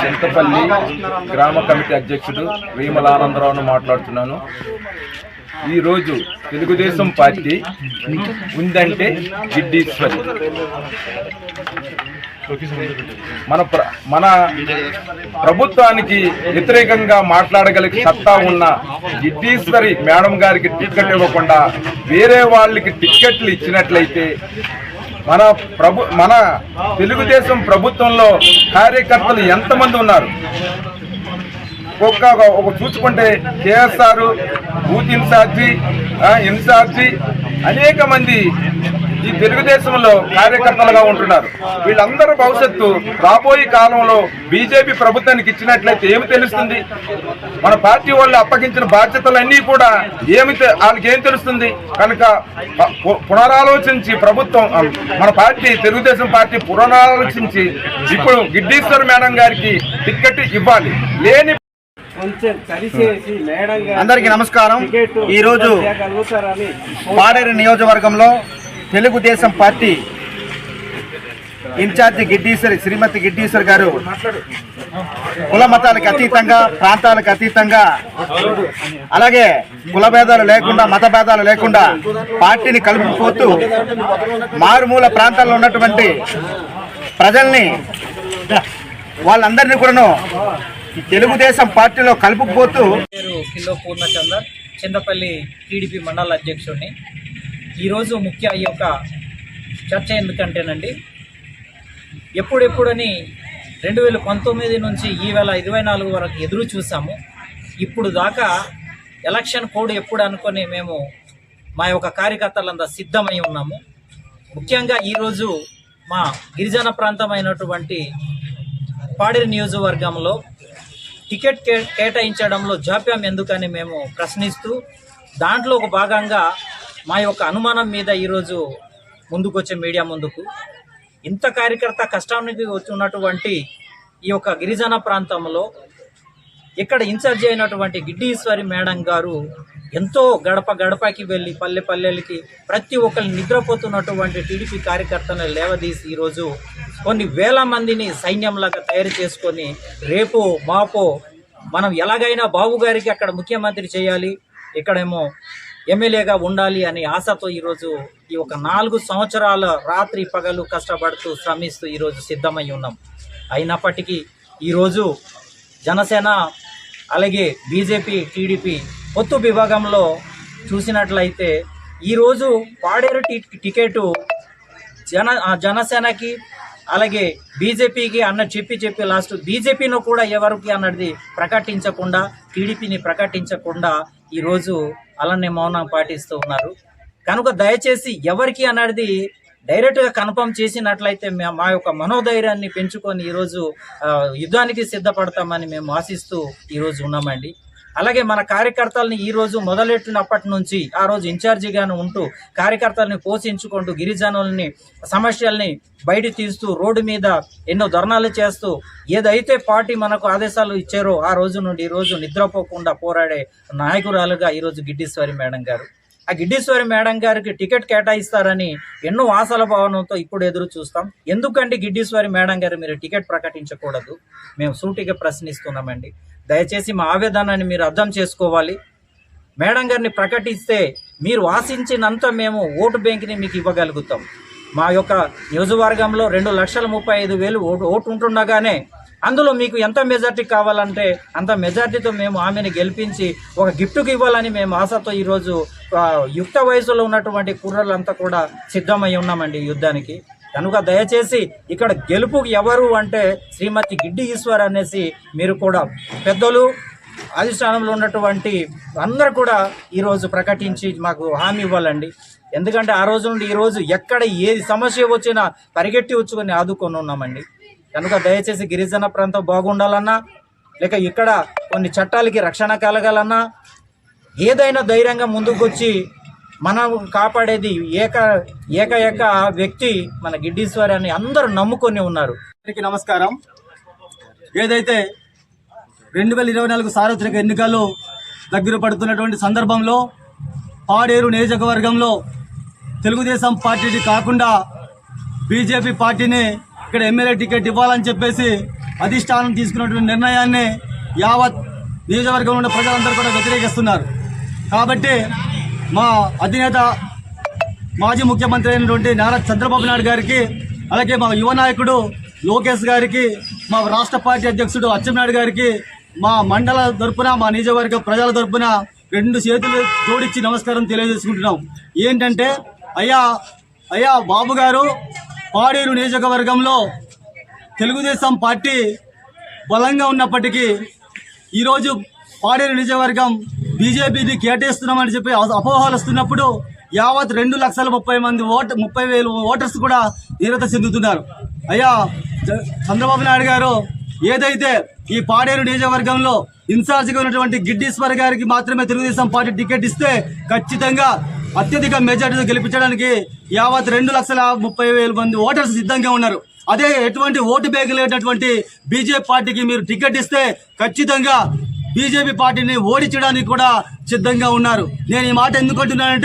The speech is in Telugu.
చింతపల్లి గ్రామ కమిటీ అధ్యక్షుడు వేమల ఆనందరావును మాట్లాడుతున్నాను. ఈరోజు తెలుగుదేశం పార్టీ ఉందంటే గిడ్డీశ్వరి మన ప్ర మన ప్రభుత్వానికి వ్యతిరేకంగా మాట్లాడగలిగే సత్తా ఉన్న గిడ్డీశ్వరి మేడం గారికి టిక్కెట్ ఇవ్వకుండా వేరే వాళ్ళకి టిక్కెట్లు ఇచ్చినట్లయితే మన ప్రభు మన తెలుగుదేశం ప్రభుత్వంలో కార్యకర్తలు ఎంతమంది ఉన్నారు? ఒక్క ఒక చూసుకుంటే కేఎస్ఆర్ బూత్ ఇన్ఛార్జి ఇన్ఛార్జి అనేక మంది ఈ తెలుగుదేశంలో కార్యకర్తలుగా ఉంటున్నారు. వీళ్ళందరూ భవిష్యత్తు రాబోయే కాలంలో బీజేపీ ప్రభుత్వానికి ఇచ్చినట్లయితే ఏమి తెలుస్తుంది? మన పార్టీ వాళ్ళు అప్పగించిన బాధ్యతలన్నీ కూడా ఏమి తె- వాళ్ళకి ఏం తెలుస్తుంది? కనుక పునరాలోచించి ప్రభుత్వం మన పార్టీ తెలుగుదేశం పార్టీ పునరాలోచించి ఇప్పుడు గిడ్డీశ్వర్ మేడం గారికి టిక్కెట్ ఇవ్వాలి. లేని కొంచెం కలిసేసి మేడం గారు అందరికీ నమస్కారం. ఈరోజు పాడేరు నియోజకవర్గంలో తెలుగుదేశం పార్టీ ఇన్ఛార్జి గిడ్డీశ్వరి శ్రీమతి గిడ్డీశ్వర్ గారు కుల మతాలకు అతీతంగా ప్రాంతాలకు అతీతంగా అలాగే కుల భేదాలు లేకుండా మత భేదాలు లేకుండా పార్టీని కలుపుకుపోతూ మారుమూల ప్రాంతాల్లో ఉన్నటువంటి ప్రజల్ని వాళ్ళందరినీ కూడాను తెలుగుదేశం పార్టీలో కలుపుకుపోతూ పేరు కిలో పూర్ణచందర్ చింతపల్లి టీడీపీ మండల అధ్యక్షుడిని. ఈరోజు ముఖ్య ఈ యొక్క చర్చ ఎందుకంటేనండి ఎప్పుడెప్పుడని రెండు వేల పంతొమ్మిది నుంచి ఈ వేల ఇరవై నాలుగు వరకు ఎదురు చూసాము. ఇప్పుడు దాకా ఎలక్షన్ కోడ్ ఎప్పుడు అనుకొని మేము మా యొక్క కార్యకర్తలంతా సిద్ధమై ఉన్నాము. ముఖ్యంగా ఈరోజు మా గిరిజన ప్రాంతమైనటువంటి పాడేరు నియోజకవర్గంలో టికెట్ కే కేటాయించడంలో జాప్యం ఎందుకని మేము ప్రశ్నిస్తూ దాంట్లో ఒక భాగంగా మా యొక్క అనుమానం మీద ఈరోజు ముందుకొచ్చే మీడియా ముందుకు. ఇంత కార్యకర్త కష్టానికి ఉన్నటువంటి ఈ యొక్క గిరిజన ప్రాంతంలో ఇక్కడ ఇన్ఛార్జ్ అయినటువంటి గిడ్డీశ్వరి మేడం గారు ఎంతో గడప గడపకి వెళ్ళి పల్లె పల్లెలకి ప్రతి ఒక్కరిని నిద్రపోతున్నటువంటి టీడీపీ కార్యకర్తలను లేవదీసి ఈరోజు కొన్ని వేల మందిని సైన్యంలాగా తయారు చేసుకొని రేపు మాపో మనం ఎలాగైనా బాబు గారికి అక్కడ ముఖ్యమంత్రి చేయాలి ఇక్కడేమో ఎమ్మెల్యేగా ఉండాలి అనే ఆశతో ఈరోజు ఈ ఒక నాలుగు సంవత్సరాల రాత్రి పగలు కష్టపడుతూ శ్రమిస్తూ ఈరోజు సిద్ధమై ఉన్నాం. అయినప్పటికీ ఈరోజు జనసేన అలాగే బీజేపీ టీడీపీ పొత్తు విభాగంలో చూసినట్లయితే ఈరోజు పాడేరు టి టికెట్ జన జనసేనకి అలాగే బీజేపీకి అన్న చెప్పి చెప్పి లాస్ట్ బీజేపీను కూడా ఎవరికి అన్నది ప్రకటించకుండా టీడీపీని ప్రకటించకుండా ఈరోజు అలానే మౌనం పాటిస్తూ ఉన్నారు. కనుక దయచేసి ఎవరికి అన్నది డైరెక్ట్గా కన్ఫర్మ్ చేసినట్లయితే మా యొక్క మనోధైర్యాన్ని పెంచుకొని ఈరోజు యుద్ధానికి సిద్ధపడతామని మేము ఆశిస్తూ ఈరోజు ఉన్నామండి. అలాగే మన కార్యకర్తల్ని ఈరోజు మొదలెట్టినప్పటి నుంచి ఆ రోజు ఇన్ఛార్జిగాను ఉంటూ కార్యకర్తల్ని పోషించుకుంటూ గిరిజనుల్ని సమస్యల్ని బయట తీస్తూ రోడ్డు మీద ఎన్నో ధర్నాలు చేస్తూ ఏదైతే పార్టీ మనకు ఆదేశాలు ఇచ్చారో ఆ రోజు నుండి ఈ రోజు నిద్రపోకుండా పోరాడే నాయకురాలుగా ఈరోజు గిడ్డీశ్వరి మేడం గారు. ఆ గిడ్డీశ్వరి మేడం గారికి టికెట్ కేటాయిస్తారని ఎన్నో ఆశల భవనంతో ఇప్పుడు ఎదురు చూస్తాం. ఎందుకంటే గిడ్డీశ్వరి మేడం గారు మీరు టికెట్ ప్రకటించకూడదు. మేము సూటిగా ప్రశ్నిస్తున్నామండి. దయచేసి మా ఆవేదనాన్ని మీరు అర్థం చేసుకోవాలి. మేడం గారిని ప్రకటిస్తే మీరు ఆశించినంత మేము ఓటు బ్యాంక్ని మీకు ఇవ్వగలుగుతాం. మా యొక్క నియోజకవర్గంలో రెండు లక్షల ముప్పై ఐదు వేలు ఓటు ఓటు ఉంటుండగానే అందులో మీకు ఎంత మెజార్టీ కావాలంటే అంత మెజార్టీతో మేము ఆమెను గెలిపించి ఒక గిఫ్ట్కి ఇవ్వాలని మేము ఆశతో ఈరోజు యుక్త వయసులో ఉన్నటువంటి కుర్రలంతా కూడా సిద్ధమై ఉన్నామండి యుద్ధానికి. కనుక దయచేసి ఇక్కడ గెలుపు ఎవరు అంటే శ్రీమతి గిడ్డి ఈశ్వర్ అనేసి మీరు కూడా పెద్దలు అధిష్టానంలో ఉన్నటువంటి అందరు కూడా ఈరోజు ప్రకటించి మాకు హామీ ఇవ్వాలండి. ఎందుకంటే ఆ రోజు నుండి ఈరోజు ఎక్కడ ఏది సమస్య వచ్చినా పరిగెట్టి వచ్చుకొని ఆదుకొని ఉన్నామండి. కనుక దయచేసి గిరిజన ప్రాంతం బాగుండాలన్నా లేక ఇక్కడ కొన్ని చట్టాలకి రక్షణ కలగాలన్నా ఏదైనా ధైర్యంగా ముందుకొచ్చి మనం కాపాడేది ఏక ఏక ఏక వ్యక్తి మన గిడ్డీశ్వరి అని అందరూ నమ్ముకొని ఉన్నారు. అందరికీ నమస్కారం. ఏదైతే రెండు వేల ఇరవై నాలుగు సార్వత్రిక ఎన్నికలు దగ్గర పడుతున్నటువంటి సందర్భంలో పాడేరు నియోజకవర్గంలో తెలుగుదేశం పార్టీని కాకుండా బీజేపీ పార్టీని ఇక్కడ ఎమ్మెల్యే టికెట్ ఇవ్వాలని చెప్పేసి అధిష్టానం తీసుకున్నటువంటి నిర్ణయాన్ని యావత్ నియోజకవర్గంలో ఉన్న ప్రజలందరూ కూడా వ్యతిరేకిస్తున్నారు. కాబట్టి మా అధినేత మాజీ ముఖ్యమంత్రి అయినటువంటి నారా చంద్రబాబు నాయుడు గారికి అలాగే మా యువ నాయకుడు లోకేష్ గారికి మా రాష్ట్ర పార్టీ అధ్యక్షుడు అచ్చెన్నాయుడు గారికి మా మండల తరపున మా నియోజకవర్గ ప్రజల తరపున రెండు చేతులు జోడించి నమస్కారం తెలియజేసుకుంటున్నాం. ఏంటంటే అయ్యా అయ్యా బాబు గారు పాడేరు నియోజకవర్గంలో తెలుగుదేశం పార్టీ బలంగా ఉన్నప్పటికీ ఈరోజు పాడేరు నియోజకవర్గం బీజేపీని కేటాయిస్తున్నామని చెప్పి అపోహలు వస్తున్నప్పుడు యావత్ రెండు లక్షల ముప్పై మంది ఓట ముప్పై వేలు ఓటర్స్ కూడా నిరత చెందుతున్నారు. అయ్యా చంద్రబాబు నాయుడు గారు ఏదైతే ఈ పాడేరు నియోజకవర్గంలో ఇన్ఛార్జిగా ఉన్నటువంటి గిడ్డీశ్వర్ గారికి మాత్రమే తెలుగుదేశం పార్టీ టికెట్ ఇస్తే ఖచ్చితంగా అత్యధిక మెజార్టీతో గెలిపించడానికి యావత్ రెండు లక్షల ముప్పై వేల మంది ఓటర్స్ సిద్ధంగా ఉన్నారు. అదే ఎటువంటి ఓటు బ్యాంకు లేనటువంటి బీజేపీ పార్టీకి మీరు టికెట్ ఇస్తే ఖచ్చితంగా బీజేపీ పార్టీని ఓడించడానికి కూడా సిద్ధంగా ఉన్నారు. నేను ఈ మాట ఎందుకు అంటున్నానంటే